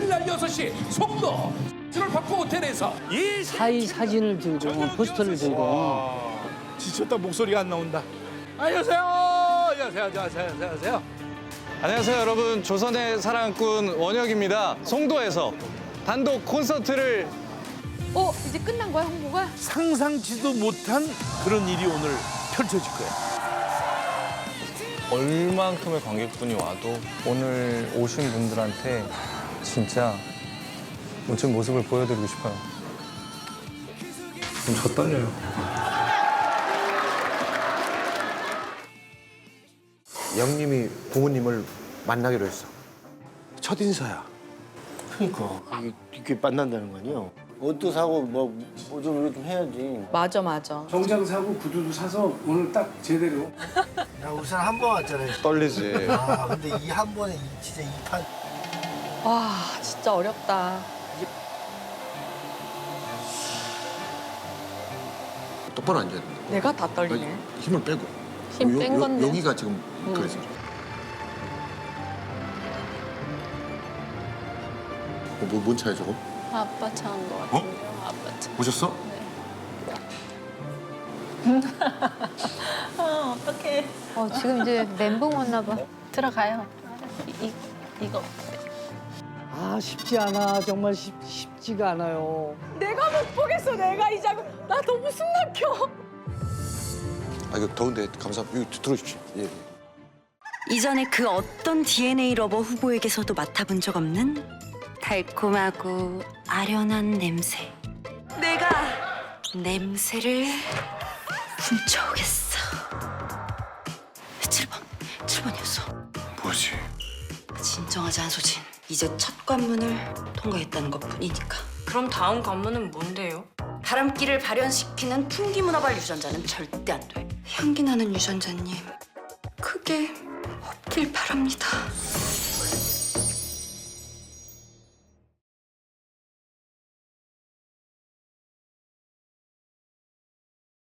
15일 날 6시 송도 를 받고 호텔에서 이 사이 사진을 들고 포스터를 들고 지쳤다 목소리가 안 나온다. 안녕하세요. 안녕하세요. 안녕하세요. 안녕하세요. 안녕하세요 여러분 조선의 사랑꾼 원혁입니다 송도에서 단독 콘서트를 어 이제 끝난 거야 홍보가? 상상치도 못한 그런 일이 오늘 펼쳐질 거야. 얼만큼의 관객분이 와도 오늘 오신 분들한테 진짜 멋진 모습을 보여드리고 싶어요 저 떨려요 영님이 부모님을 만나기로 했어. 첫 인사야. 그러니까 이게, 이게 만난다는 거 아니에요? 옷도 사고 뭐좀 이렇게 좀 해야지. 맞아 맞아. 정장 사고 구두도 사서 오늘 딱 제대로. 나 우선 한 번 왔잖아요. 떨리지 아 근데 이 한 번에 이- 진짜 이판 와 진짜 어렵다. 똑바로 앉아야 돼. 내가 다 떨리네. 힘을 빼고. 힘 뺀 건데. 여기가 지금 그래서. 어, 뭐, 뭔 차야 저거? 아빠 차인 것 같은데요. 아빠 차. 보셨어? 아 어떡해. 어, 지금 이제 멘붕 왔나 봐. 들어가요. 이, 이 이거. 아 쉽지 않아 정말 쉽, 쉽지가 않아요. 내가 못 보겠어 내가 이 장면. 나 너무 숨 막혀. 아 이거 더운데 감사합니다. 이거 들어주십시오. 예. 이전에 그 어떤 DNA 러버 후보에게서도 맡아본 적 없는 달콤하고 아련한 냄새. 내가 냄새를 훔쳐오겠어. 7번, 7번이었어. 뭐지? 진정하지 않은 소진. 이제 첫 관문을 통과했다는 것뿐이니까. 그럼 다음 관문은 뭔데요? 바람기를 발현시키는 풍기문화발 유전자는 절대 안 돼. 향기 나는 유전자님, 크게 없길 바랍니다.